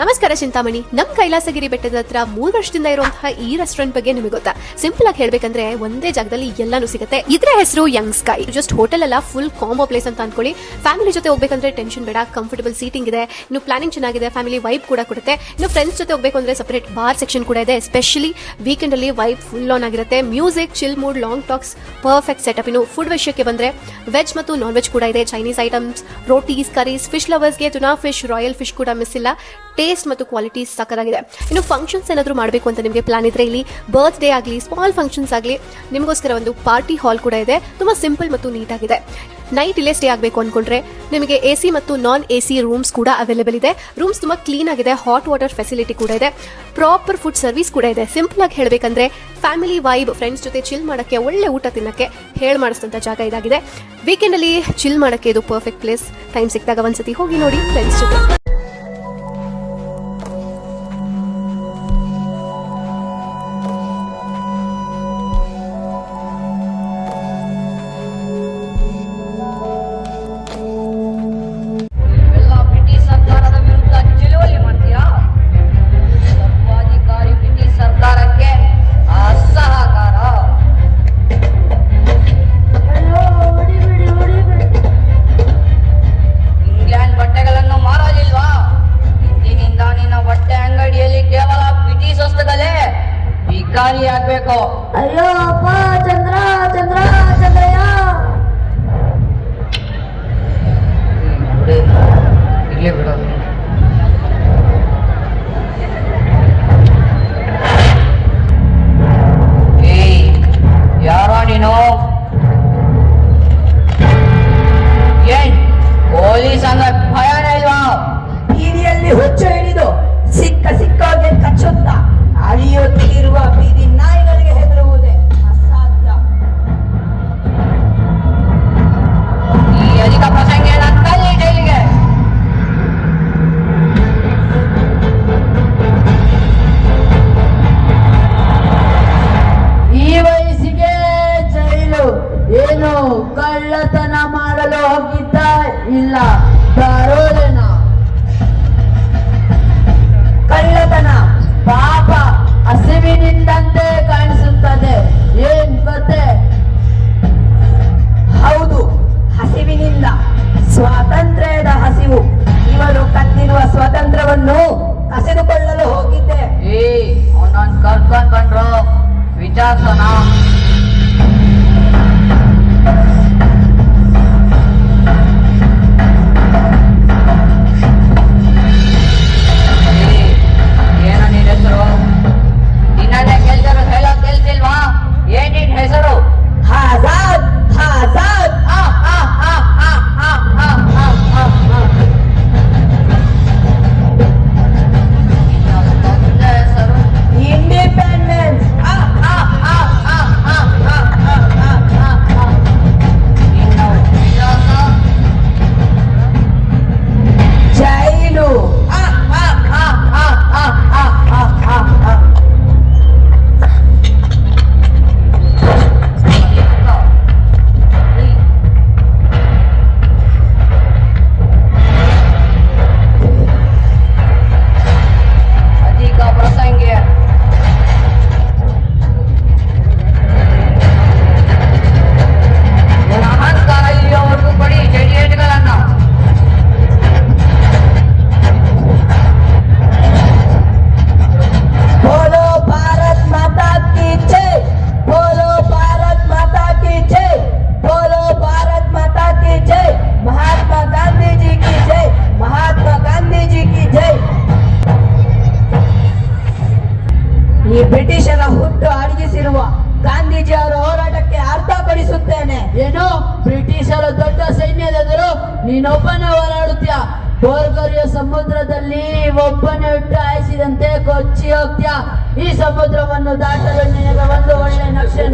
ನಮಸ್ಕಾರ ಚಿಂತಾಮಣಿ. ನಮ್ ಕೈಲಾಸಗಿರಿ ಬೆಟ್ಟದ ಹತ್ರ ಮೂರು ವರ್ಷದಿಂದ ಇರುವಂತಹ ಈ ರೆಸ್ಟೋರೆಂಟ್ ಬಗ್ಗೆ ನಿಮಗೆ ಗೊತ್ತಾ? ಸಿಂಪಲ್ ಆಗಿ ಹೇಳ್ಬೇಕಂದ್ರೆ ಒಂದೇ ಜಾಗದಲ್ಲಿ ಎಲ್ಲಾನು ಸಿಗುತ್ತೆ. ಇದ್ರ ಹೆಸರು ಯಂಗ್ ಸ್ಕೈ ಜಸ್ಟ್ ಹೋಟೆಲ್ ಅಲ್ಲ ಫುಲ್ ಕಾಂಬೋ ಪ್ಲೇಸ್ ಅಂತ ಅನ್ಕೊಳ್ಳಿ. ಫ್ಯಾಮಿಲಿ ಜೊತೆ ಹೋಗ್ಬೇಕಂದ್ರೆ ಟೆನ್ಷನ್ ಬೇಡ ಕಂಫರ್ಟಬಲ್ ಸೀಟಿಂಗ್ ಇದೆ. ಇನ್ನು ಪ್ಲಾನಿಂಗ್ ಚೆನ್ನಾಗಿದೆ ಫ್ಯಾಮಿಲಿ ವೈಬ್ ಕೂಡ ಕೊಡುತ್ತೆ. ಇನ್ನು ಫ್ರೆಂಡ್ಸ್ ಜೊತೆ ಹೋಗ್ಬೇಕು ಅಂದ್ರೆ ಸಪರೇಟ್ ಬಾರ್ ಸೆಕ್ಷನ್ ಕೂಡ ಇದೆ. ಎಸ್ಪೆಷಲಿ ವೀಕೆಂಡ್ ಅಲ್ಲಿ ವೈಬ್ ಫುಲ್ ಆನ್ ಆಗಿರುತ್ತೆ. Music chill mood long talks perfect setup ಇನ್ನು ಫುಡ್ ವಿಷಯಕ್ಕೆ ಬಂದ್ರೆ ವೆಜ್ ಮತ್ತು ನಾನ್ ವೆಜ್ ಕೂಡ ಇದೆ. Chinese items rotis curries fish ಲವರ್ಸ್ಗೆ tuna fish royal fish ಕೂಡ ಮಿಸ್ ಇಲ್ಲ. ಟೇಸ್ಟ್ ಮತ್ತು ಕ್ವಾಲಿಟಿ ಸಕ್ಕದಾಗಿದೆ ಇನ್ನು ಫಂಕ್ಷನ್ಸ್ ಏನಾದರೂ ಮಾಡಬೇಕು ಅಂತ ನಿಮಗೆ ಪ್ಲಾನ್ ಇದ್ರೆ ಇಲ್ಲಿ ಬರ್ತ್ಡೇ ಆಗಲಿ ಸ್ಮಾಲ್ ಫಂಕ್ಷನ್ಸ್ ಆಗಲಿ, ನಿಮಗೋಸ್ಕರ ಒಂದು ಪಾರ್ಟಿ ಹಾಲ್ ಕೂಡ ಇದೆ. ತುಂಬ ಸಿಂಪಲ್ ಮತ್ತು ನೀಟ್ ಆಗಿದೆ. ನೈಟ್ ಇಲ್ಲೇ ಸ್ಟೇ ಆಗಬೇಕು ಅನ್ಕೊಂಡ್ರೆ ನಿಮಗೆ ಎ ಸಿ ಮತ್ತು ನಾನ್ ಎ ಸಿ ರೂಮ್ಸ್ ಕೂಡ ಅವೈಲೇಬಲ್ ಇದೆ. ರೂಮ್ಸ್ ತುಂಬಾ ಕ್ಲೀನ್ ಆಗಿದೆ ಹಾಟ್ ವಾಟರ್ ಫೆಸಿಲಿಟಿ ಕೂಡ ಇದೆ. ಪ್ರಾಪರ್ ಫುಡ್ ಸರ್ವಿಸ್ ಕೂಡ ಇದೆ. ಸಿಂಪಲ್ ಆಗಿ ಹೇಳಬೇಕಂದ್ರೆ ಫ್ಯಾಮಿಲಿ ವೈಬ್ ಫ್ರೆಂಡ್ಸ್ ಜೊತೆ ಚಿಲ್ ಮಾಡೋಕ್ಕೆ, ಒಳ್ಳೆ ಊಟ ತಿನ್ನಕ್ಕೆ ಹೇಳಿ ಮಾಡಿಸಿದಂಥ ಜಾಗ ಇದಾಗಿದೆ. ವೀಕೆಂಡ್ ಅಲ್ಲಿ ಚಿಲ್ ಮಾಡಕ್ಕೆ ಇದು ಪರ್ಫೆಕ್ಟ್ ಪ್ಲೇಸ್ ಟೈಮ್ ಸಿಕ್ಕಿದಾಗ ಒಂದ್ಸತಿ ಹೋಗಿ ನೋಡಿ ಫ್ರೆಂಡ್ಸ್ ಜೊತೆ. ಅಯ್ಯೋ ಅಪ್ಪ ಚಂದ್ರ ಚಂದ್ರ ಚಂದ್ರಯ್ಯ. ಇರ್ಲಿ ಬಿಡೋದು ಯಾರೋ ನೀನು? ಅಫ್ಘಾನ್ ಬಂದ್ರು ಈ ಬ್ರಿಟಿಷರ ಹುಟ್ಟು ಅಡಗಿಸಿರುವ ಗಾಂಧೀಜಿಯವರ ಹೋರಾಟಕ್ಕೆ ಅರ್ಥಪಡಿಸುತ್ತೇನೆ. ಏನು, ಬ್ರಿಟಿಷರ ದೊಡ್ಡ ಸೈನ್ಯದೆದುರು ನೀನೊಬ್ಬನೇ ಹೋರಾಡುತ್ತೀಯ? ಬೋರ್ಗರಿಯ ಸಮುದ್ರದಲ್ಲಿ ಒಬ್ಬನೇ ಹುಟ್ಟು ಹಾಯಿಸಿದಂತೆ ಕೊಚ್ಚಿ ಹೋಗ್ತೀಯ? ಈ ಸಮುದ್ರವನ್ನು ದಾಟಲು ನಿನಗೆ ಒಂದು ಒಳ್ಳೆ ನಕ್ಷೆ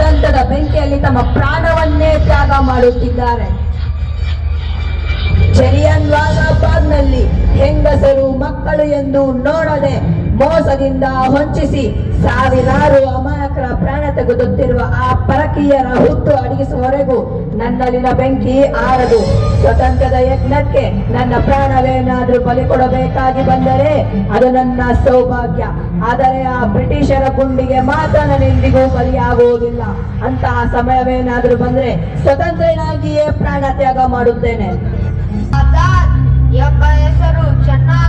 ಸ್ವತಂತ್ರದ ಬೆಂಕಿಯಲ್ಲಿ ತಮ್ಮ ಪ್ರಾಣವನ್ನೇ ತ್ಯಾಗ ಮಾಡುತ್ತಿದ್ದಾರೆ. ಜರಿಯನ್ ವಾಲಾಬಾಗ್ನಲ್ಲಿ ಹೆಂಗಸರು ಮಕ್ಕಳು ಎಂದು ನೋಡದೆ ಮೋಸದಿಂದ ಹೊಂಚಿಸಿ ಸಾವಿರಾರು ಅಮಾಯಕರ ಪ್ರಾಣ ತೆಗೆದುತ್ತಿರುವ ಆ ಪರಕೀಯರ ಹುಟ್ಟು ಅಡಗಿಸುವವರೆಗೂ ನನ್ನಲ್ಲಿನ ಬೆಂಕಿ ಆರದು. ಸ್ವತಂತ್ರದ ಯಜ್ಞಕ್ಕೆ ನನ್ನ ಪ್ರಾಣವೇನಾದ್ರೂ ಬಲಿ ಕೊಡಬೇಕಾಗಿ ಬಂದರೆ ಅದು ನನ್ನ ಸೌಭಾಗ್ಯ. ಆದರೆ ಆ ಬ್ರಿಟಿಷರ ಗುಂಡಿಗೆ ಮಾತ್ರ ನನ್ನೆಂದಿಗೂ ಬಲಿಯಾಗುವುದಿಲ್ಲ. ಅಂತಹ ಸಮಯವೇನಾದ್ರೂ ಬಂದ್ರೆ ಸ್ವತಂತ್ರನಾಗಿಯೇ ಪ್ರಾಣ ತ್ಯಾಗ ಮಾಡುತ್ತೇನೆ. ಎಂಬ ಹೆಸರು ಚೆನ್ನಾಗೇ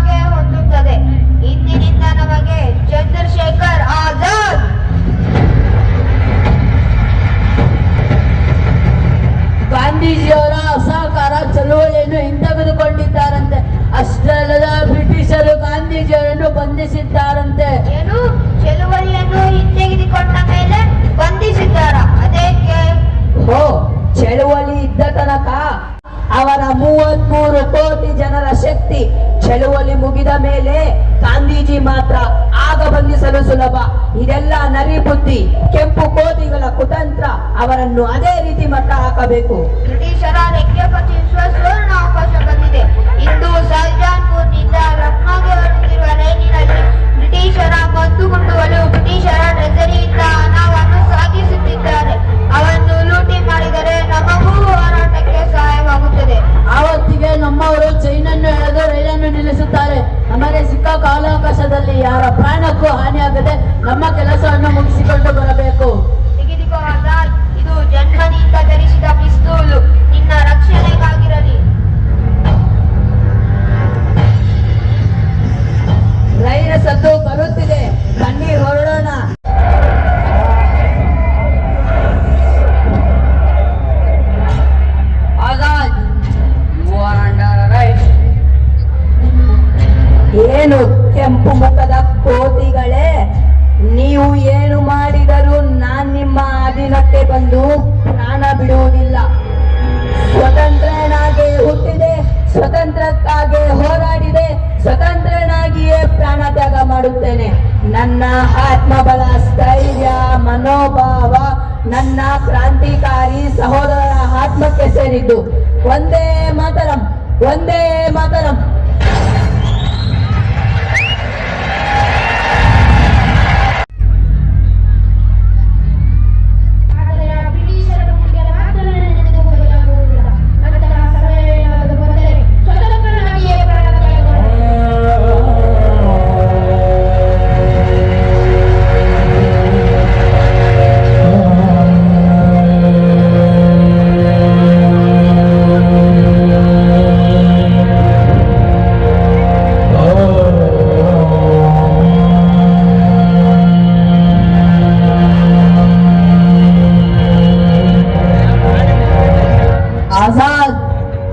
ಬಂಧಿಸಿದ್ದಾರಂತೆ. ಏನು? ಚಳುವಳಿಯನ್ನು ಹಿಂತೆಗೆದುಕೊಂಡ ಮೇಲೆ ಬಂಧಿಸಿದ್ದಾರ? ಅದೇಕೆ? ಓ ಚಳುವಳಿ ಇದ್ದ ತನಕ ಅವರ ಮೂವತ್ಮೂರು ಕೋಟಿ ಜನರ ಶಕ್ತಿ ಚಳುವಳಿ ಮುಗಿದ ಮೇಲೆ ಗಾಂಧೀಜಿ ಮಾತ್ರ ಆಗ ಬಂಧಿಸಲು ಸುಲಭ. ಇದೆಲ್ಲ ನರಿ ಬುದ್ಧಿ ಕೆಂಪು ಕೋಟಿಗಳ ಕುತಂತ್ರ ಅವರನ್ನು ಅದೇ ರೀತಿ ಮಟ್ಟ ಹಾಕಬೇಕು. ಬ್ರಿಟಿಷರ ರೆಕ್ಕೆ ಪಚಿಸುವ ಸುವರ್ಣ ಅವಕಾಶ ಬಂದಿದೆ. ಇಂದು ಸಹಜಾನ್ಪುರ್ನಿಂದ ಗುಂಡುಗಳು ಬ್ರಿಟಿಷರ ಟ್ರೆಜರಿಯಿಂದ ಹಣವನ್ನು ಸಾಗಿಸುತ್ತಿದ್ದಾರೆ. ಅವನ್ನು ಲೂಟಿ ಮಾಡಿದರೆ ನಮಗೂ ಹೋರಾಟಕ್ಕೆ ಸಹಾಯವಾಗುತ್ತದೆ. ಆವತ್ತಿಗೆ ನಮ್ಮವರು ಚೈನನ್ನು ಎಳೆದು ರೈಲನ್ನು ನಿಲ್ಲಿಸುತ್ತಾರೆ. ನಮಗೆ ಸಿಕ್ಕ ಕಾಲಾವಕಾಶದಲ್ಲಿ ಯಾರ ಪ್ರಾಣಕ್ಕೂ ಹಾನಿಯಾಗದೆ ನಮ್ಮ ಕೆಲಸವನ್ನು ಮುಗಿಸಿಕೊಂಡು ಬರಬೇಕು. ಕೆಂಪು ಮುಖದ ಕೋತಿಗಳೇ, ನೀವು ಏನು ಮಾಡಿದರೂ ನಾನ್ ನಿಮ್ಮ ಅಧೀನಕ್ಕೆ ಬಂದು ಪ್ರಾಣ ಬಿಡುವುದಿಲ್ಲ. ಸ್ವತಂತ್ರನಾಗಿ ಹುಟ್ಟಿದೆ, ಸ್ವತಂತ್ರಕ್ಕಾಗಿ ಹೋರಾಡಿದೆ, ಸ್ವತಂತ್ರನಾಗಿಯೇ ಪ್ರಾಣ ತ್ಯಾಗ ಮಾಡುತ್ತೇನೆ. ನನ್ನ ಆತ್ಮಬಲ, ಸ್ಥೈರ್ಯ, ಮನೋಭಾವ, ನನ್ನ ಕ್ರಾಂತಿಕಾರಿ ಸಹೋದರರ ಆತ್ಮಕ್ಕೆ ಸೇರಿದ್ದು. ಒಂದೇ ಮಾತರಂ ಒಂದೇ ಮಾತರಂ.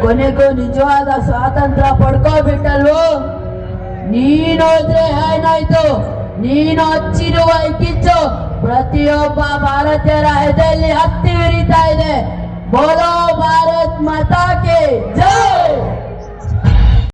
ಕೊನೆಗೂ ನಿಜವಾದ ಸ್ವಾತಂತ್ರ್ಯ ಪಡ್ಕೋಬಿಟ್ಟಲ್ವೋ? ನೀನೋದ್ರೆ ಏನಾಯ್ತು? ನೀನು ಹಚ್ಚಿರುವ ಕಿಚ್ಚು ಪ್ರತಿಯೊಬ್ಬ ಭಾರತೀಯರ ಎದೆಯಲ್ಲಿ ಹತ್ತಿ ಉರಿತಾ ಇದೆ. ಬೋಲೋ ಭಾರತ್ ಮಾತಾಕೆ ಜೈ!